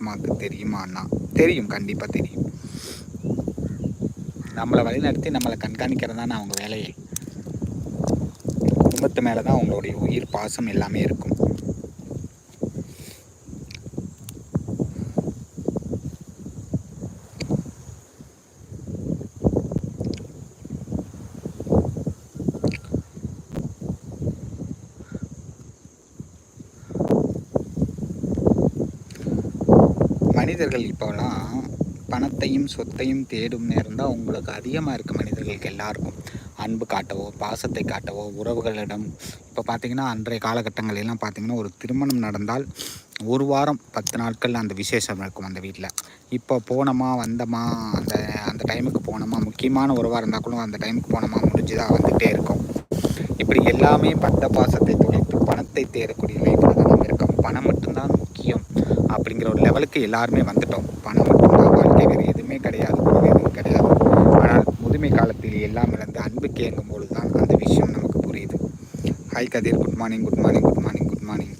ஆத்மாவுக்கு தெரியுமான்னா தெரியும் கண்டிப்பாக தெரியும். நம்மளை வழிநடத்தி நம்மளை கண்காணிக்கிறது தானே அவங்க வேலையே. குடும்பத்து மேலே தான் அவங்களுடைய உயிர் பாசம் எல்லாமே இருக்கும். மனிதர்கள் இப்போலாம் பணத்தையும் சொத்தையும் தேடும் நேரம் தான் உங்களுக்கு அதிகமாக இருக்குது மனிதர்களுக்கு எல்லாருக்கும். அன்பு காட்டவோ பாசத்தை காட்டவோ உறவுகளிடம். இப்போ பார்த்தீங்கன்னா அன்றைய காலகட்டங்களெல்லாம் பார்த்தீங்கன்னா ஒரு திருமணம் நடந்தால் ஒரு வாரம் பத்து நாட்கள் அந்த விசேஷம் இருக்கும் அந்த வீட்டில் இப்போ போனோமா வந்தோமா அந்த அந்த டைமுக்கு போனோமா முக்கியமான உறவாக இருந்தால் கூட அந்த டைமுக்கு போனோமா முடிஞ்சுதான் வந்துகிட்டே இருக்கும். இப்படி எல்லாமே பட்ட பாசத்தை துளைத்து பணத்தை தேடக்கூடிய லைஃப்பில் தான் நம்ம இருக்கோம். பணம் மட்டும் அப்படிங்கிற ஒரு லெவலுக்கு எல்லாருமே வந்துட்டோம். பணம் மட்டும்தான் வாழ்க்கை வேறு எதுவுமே கிடையாது எதுவும் கிடையாது. ஆனால் முதுமை காலத்தில் எல்லாம் இழந்து அன்புக்கு இயங்கும் பொழுது தான் அந்த விஷயம் நமக்கு புரியுது. Hi Kathir good morning good morning good morning good morning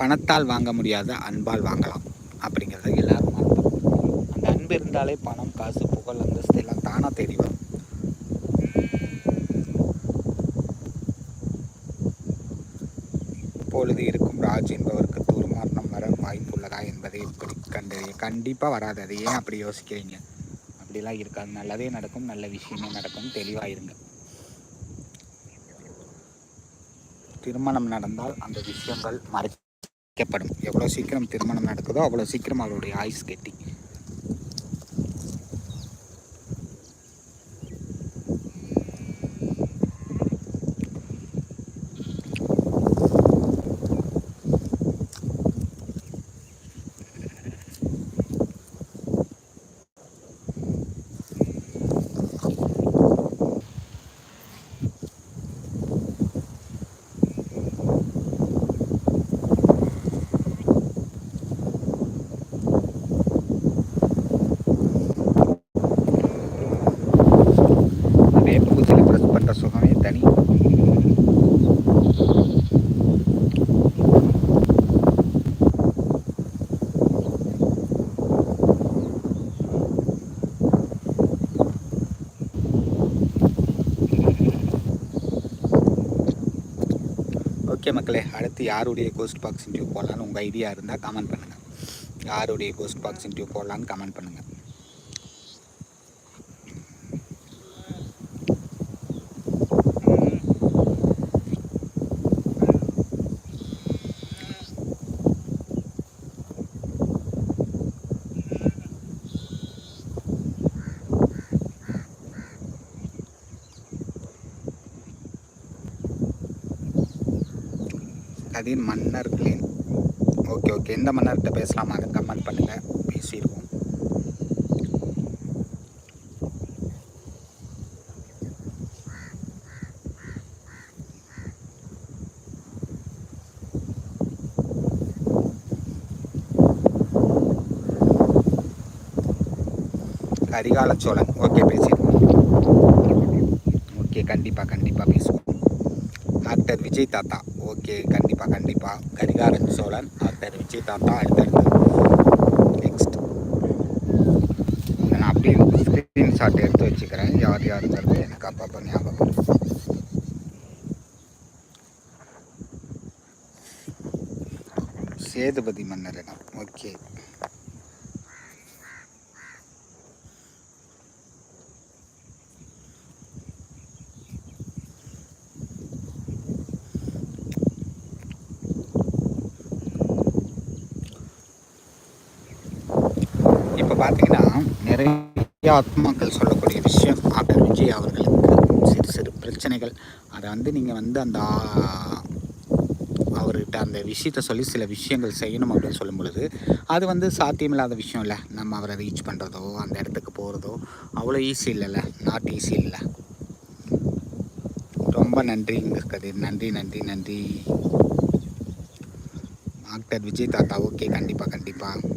பணத்தால் வாங்க முடியாத அன்பால் வாங்கலாம் அப்படிங்கிறத எல்லாரும் அந்த அன்பு இருந்தாலே பணம் காசு புகழ் அந்தஸ்து எல்லாம் தானாக தேடி வரும். இப்பொழுது இருக்கும் ராஜ் என்பவருக்கு துர்மாரணம் வர வாய்ப்புள்ளதா என்பதை இப்படி கண்டறிய கண்டிப்பாக வராது. அது ஏன் அப்படி யோசிக்கிறீங்க? அப்படிலாம் இருக்காது. நல்லதே நடக்கும் நல்ல விஷயமே நடக்கும். தெளிவாக இருங்க திருமணம் நடந்தால் அந்த விஷயங்கள் மறைக்கப்படும். எவ்வளோ சீக்கிரம் திருமணம் நடக்குதோ அவ்வளோ சீக்கிரம் அவருடைய ஆயுஸ் கெட்டி. ஓகே மக்களே அடுத்து யாருடைய கோஸ்ட் பாக்ஸ் இன்டியூ போடலான்னு உங்கள் ஐடியா இருந்தால் கமெண்ட் பண்ணுங்கள் யாருடைய கோஸ்ட் பாக்ஸ் இன்டியூ போடலான்னு கமெண்ட் பண்ணுங்கள் கதிர் மன்னர் கிளீன் ஓகே ஓகே எந்த மன்னர்கிட்ட பேசலாமா? அதை கமெண்ட் பண்ணுங்கள் பேசியிருக்கோம் கரிகால சோழன் ஓகே பேசிடுவோம் ஓகே கண்டிப்பாக கண்டிப்பாக பேசுவோம். ஆக்டர் விஜய் தாத்தா. ஓகே கண்டிப்பாக கண்டிப்பாக கரிகாரன் சோழன். ஆக்டர் விஜய் தாத்தா அடுத்தடுத்து. நெக்ஸ்ட் நான் அப்படியே ஸ்க்ரீன்ஷாட் எடுத்து வச்சுக்கிறேன். யார் யாருங்கிறது எனக்கு அப்பப்போ ஞாபகம் சேதுபதி மன்னர் ஓகே. இப்போ பார்த்தீங்கன்னா நிறைய ஆத்மாக்கள் சொல்லக்கூடிய விஷயம் ஆக்டர் விஜய் அவர்களுக்கு சிறு சிறு பிரச்சனைகள். அதை வந்து நீங்கள் வந்து அந்த அவர்கிட்ட அந்த விஷயத்த சொல்லி சில விஷயங்கள் செய்யணும் அப்படின்னு சொல்லும் பொழுது அது வந்து சாத்தியமில்லாத விஷயம் இல்லை. நம்ம அவரை ரீச் பண்ணுறதோ அந்த இடத்துக்கு போகிறதோ அவ்வளோ ஈஸி இல்லைல்ல. நாட் ஈஸி இல்லை. ரொம்ப நன்றிங்க கதிர் நன்றி நன்றி நன்றி. ஆக்டர் விஜய் தாத்தா ஓகே. கண்டிப்பாக கண்டிப்பாக